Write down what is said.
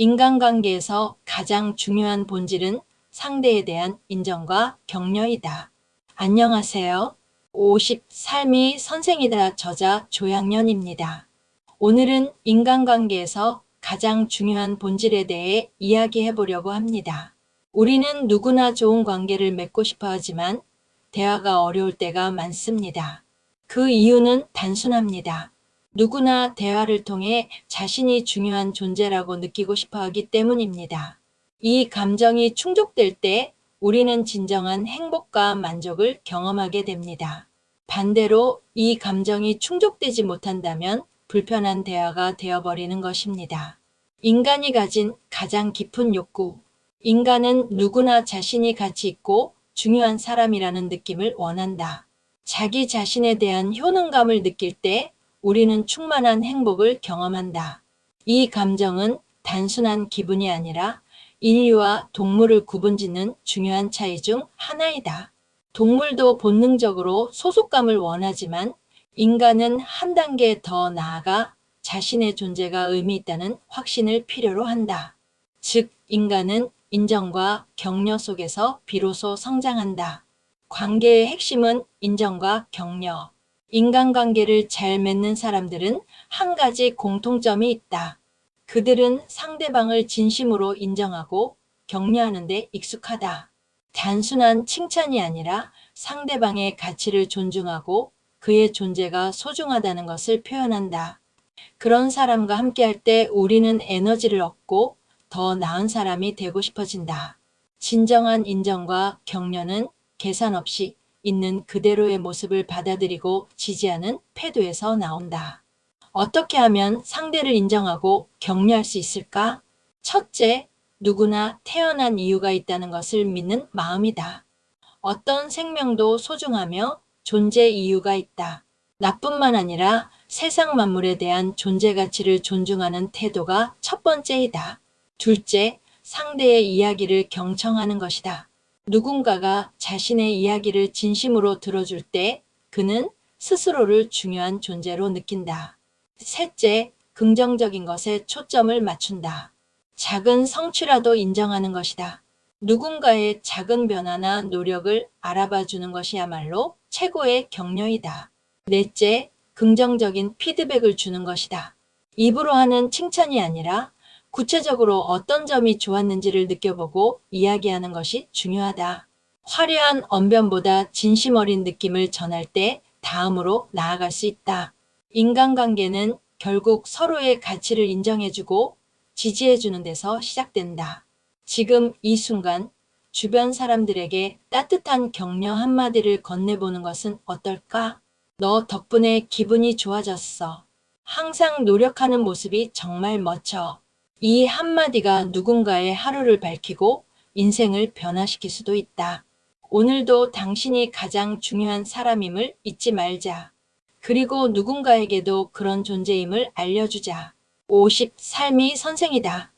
인간관계에서 가장 중요한 본질은 상대에 대한 인정과 격려이다. 안녕하세요. 50 삶이 선생이다 저자 조양년입니다. 오늘은 인간관계에서 가장 중요한 본질에 대해 이야기해 보려고 합니다. 우리는 누구나 좋은 관계를 맺고 싶어 하지만 대화가 어려울 때가 많습니다. 그 이유는 단순합니다. 누구나 대화를 통해 자신이 중요한 존재라고 느끼고 싶어 하기 때문입니다. 이 감정이 충족될 때 우리는 진정한 행복과 만족을 경험하게 됩니다. 반대로 이 감정이 충족되지 못한다면 불편한 대화가 되어버리는 것입니다. 인간이 가진 가장 깊은 욕구. 인간은 누구나 자신이 가치 있고 중요한 사람이라는 느낌을 원한다. 자기 자신에 대한 효능감을 느낄 때 우리는 충만한 행복을 경험한다. 이 감정은 단순한 기분이 아니라 인류와 동물을 구분짓는 중요한 차이 중 하나이다. 동물도 본능적으로 소속감을 원하지만 인간은 한 단계 더 나아가 자신의 존재가 의미 있다는 확신을 필요로 한다. 즉, 인간은 인정과 격려 속에서 비로소 성장한다. 관계의 핵심은 인정과 격려. 인간관계를 잘 맺는 사람들은 한 가지 공통점이 있다. 그들은 상대방을 진심으로 인정하고 격려하는 데 익숙하다. 단순한 칭찬이 아니라 상대방의 가치를 존중하고 그의 존재가 소중하다는 것을 표현한다. 그런 사람과 함께할 때 우리는 에너지를 얻고 더 나은 사람이 되고 싶어진다. 진정한 인정과 격려는 계산 없이 있는 그대로의 모습을 받아들이고 지지하는 태도에서 나온다. 어떻게 하면 상대를 인정하고 격려할 수 있을까? 첫째, 누구나 태어난 이유가 있다는 것을 믿는 마음이다. 어떤 생명도 소중하며 존재 이유가 있다. 나뿐만 아니라 세상 만물에 대한 존재 가치를 존중하는 태도가 첫 번째이다. 둘째, 상대의 이야기를 경청하는 것이다. 누군가가 자신의 이야기를 진심으로 들어줄 때 그는 스스로를 중요한 존재로 느낀다. 셋째, 긍정적인 것에 초점을 맞춘다. 작은 성취라도 인정하는 것이다. 누군가의 작은 변화나 노력을 알아봐 주는 것이야말로 최고의 격려이다. 넷째, 긍정적인 피드백을 주는 것이다. 입으로 하는 칭찬이 아니라 구체적으로 어떤 점이 좋았는지를 느껴보고 이야기하는 것이 중요하다. 화려한 언변보다 진심 어린 느낌을 전할 때 다음으로 나아갈 수 있다. 인간관계는 결국 서로의 가치를 인정해주고 지지해주는 데서 시작된다. 지금 이 순간 주변 사람들에게 따뜻한 격려 한마디를 건네보는 것은 어떨까? 너 덕분에 기분이 좋아졌어. 항상 노력하는 모습이 정말 멋져. 이 한마디가 누군가의 하루를 밝히고 인생을 변화시킬 수도 있다. 오늘도 당신이 가장 중요한 사람임을 잊지 말자. 그리고 누군가에게도 그런 존재임을 알려주자. 50 삶이 선생이다.